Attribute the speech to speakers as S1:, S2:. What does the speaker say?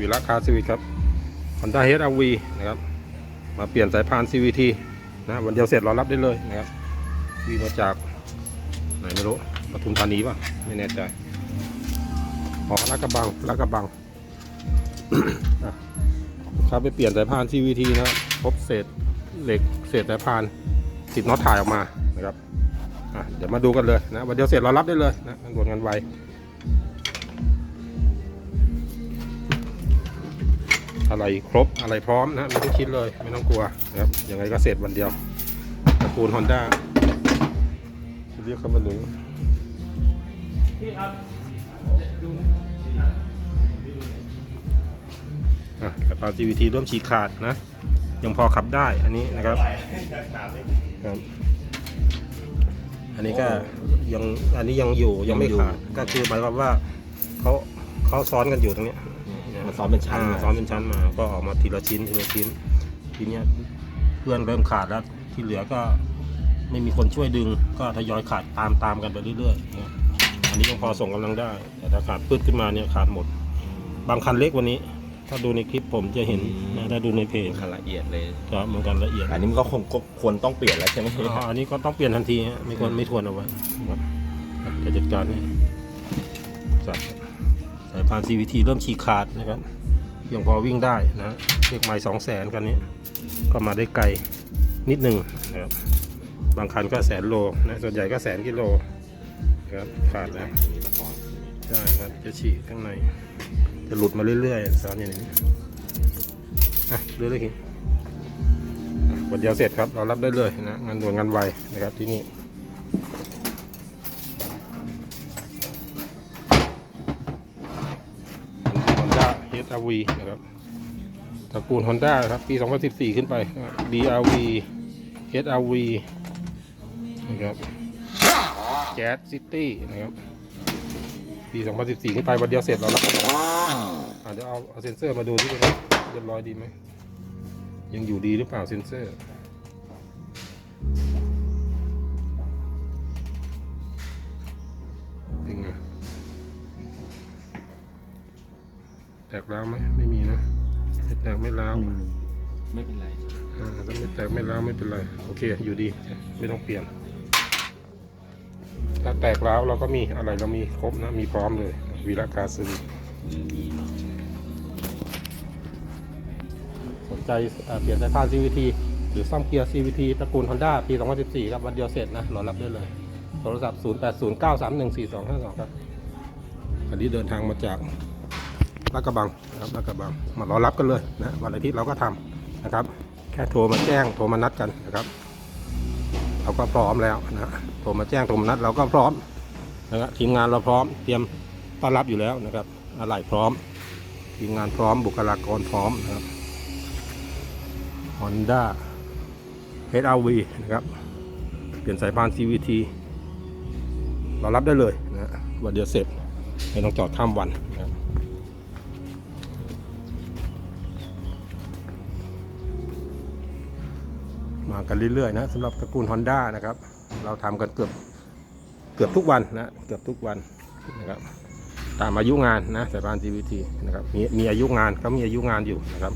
S1: วีระคาซีวิตครับ Honda HR-V นะครับ มาเปลี่ยนสายพาน CVT นะวันเดียวเสร็จรอรับได้เลยนะครับวิ่งมาจากไหนไม่รู้ปทุมธานีป่ะ ไม่แน่ใจอ๋อลาดกระบังลาดกระบังอะลูกค้าไปเปลี่ยนสายพาน CVT นะครับพบเศษเหล็กเศษสายพานติดน็อตถ่ายออกมานะครับอะเดี๋ยวมาดูกันเลยนะวันเดียวเสร็จรอรับได้เลยนะด่วนกันไว อะไรครบอะไรพร้อมนะไม่ต้องคิดเลยไม่ต้องกลัวนะครับยังไงก็เสร็จวันเดียวตระกูลฮอนด้าเรียกเขามาหนุนอะแต่ตอน GVT ร่วมฉีกขาดนะ ยังพอขับได้อันนี้นะครับครับ อันนี้ก็ยังอันนี้ยังอยู่ยังไม่ขาดก็คือหมายความว่าเขาเขาซ้อนกันอยู่ตรงเนี้ย
S2: มันซ้อมเป็นชั้น
S1: อ่า
S2: มา
S1: ซ้อมเป็นชั้นมา ก็ออกมาทีละชิ้นทีละชิ้น ทีเนี้ยเพื่อนเริ่มขาดแล้วที่เหลือก็ไม่มีคนช่วยดึง ก็ทยอยขาดตามตามกันไปเรื่อยๆเนี่ยอันนี้ยังพอส่งกำลังได้ แต่ถ้าขาดพืดขึ้นมาเนี่ยขาดหมด บางคันเล็กกวันนี้ ถ้าดูในคลิปผมจะเห็นนะถ้าดูในเพจ
S2: คันละเอียดเลย
S1: ครับเหมือนกันละเอียด
S2: อันนี้มันก็คงก็ควรต้องเปลี่ยนแล้วใช่ไหม
S1: อ๋ออันนี้ก็ต้องเปลี่ยนทันทีฮะไม่ควรไม่ทวนเอาไว้ครับจะจัดการให้จัด สายพาน CVT เริ่มฉีกขาดนะครับยังพอวิ่งได้นะเรียกไม้สองแสนกันนี้ ก็มาได้ไกลนิดหนึ่งนะครับบางคันก็แสนโลนะส่วนใหญ่ก็แสนกิโลนะครับขาดแล้วใช่ครับจะฉีกข้างใน จะหลุดมาเรื่อยๆซ้อนอย่างนี้อะเรื่อยๆคิดวันเดียวเสร็จครับเรารับได้เลยนะงานด่วนงานไวนะครับที่นี่ อนด้า HRV นะครับตระกูล Honda ครับปี 2014 ขึ้นไป DRV HRV นะครับ Jazz City นะครับปี 2014 ขึ้นไปวันเดียวเสร็จเรารับอะเดี๋ยวเอาเอาเซ็นเซอร์มาดูที่เป็นเรียบร้อยดีไหมยังอยู่ดีหรือเปล่าเซนเซอร์ แตกแล้วไหมไม่มีนะไม่แตกไม่ร้าว
S2: ไม่เป็นไร
S1: อ่าถ้าไม่แตกไม่ร้าวไม่เป็นไร โอเค อยู่ดี ไม่ต้องเปลี่ยน ถ้าแตกร้าวเราก็มีอะไรเรามีครบนะ มีพร้อมเลย วีระกาซึสนใจอ่าเปลี่ยนสายพาน CVT หรือซ่อมเกียร์ CVT ตระกูล Honda ปี 2014 ครับวันเดียวเสร็จนะรอรับได้เลย โทรศัพท์ 0809314252 ครับอันนี้เดินทางมาจาก ลาดกระบังนะครับลาดกระบังมารอรับกันเลยนะวันอาทิตย์เราก็ทำนะครับ แค่โทรมาแจ้งโทรมานัดกันนะครับ เราก็พร้อมแล้วนะโทรมาแจ้งโทรมานัดเราก็พร้อมนะครับทีมงานเราพร้อมเตรียมต้อนรับอยู่แล้วนะครับอะไรพร้อม ทีมงานพร้อมบุคลากรพร้อมนะครับ Honda HRV นะครับ เปลี่ยนสายพาน CVT เรารับได้เลยนะวันเดียวเสร็จไม่ต้องจอดข้ามวัน มากันเรื่อยๆนะสำหรับตระกูล Honda นะครับ เราทำกันเกือบเกือบทุกวันนะเกือบทุกวันนะครับตามอายุงานนะสายพาน CVT นะครับมีมีอายุงานก็มีอายุงานอยู่นะครับ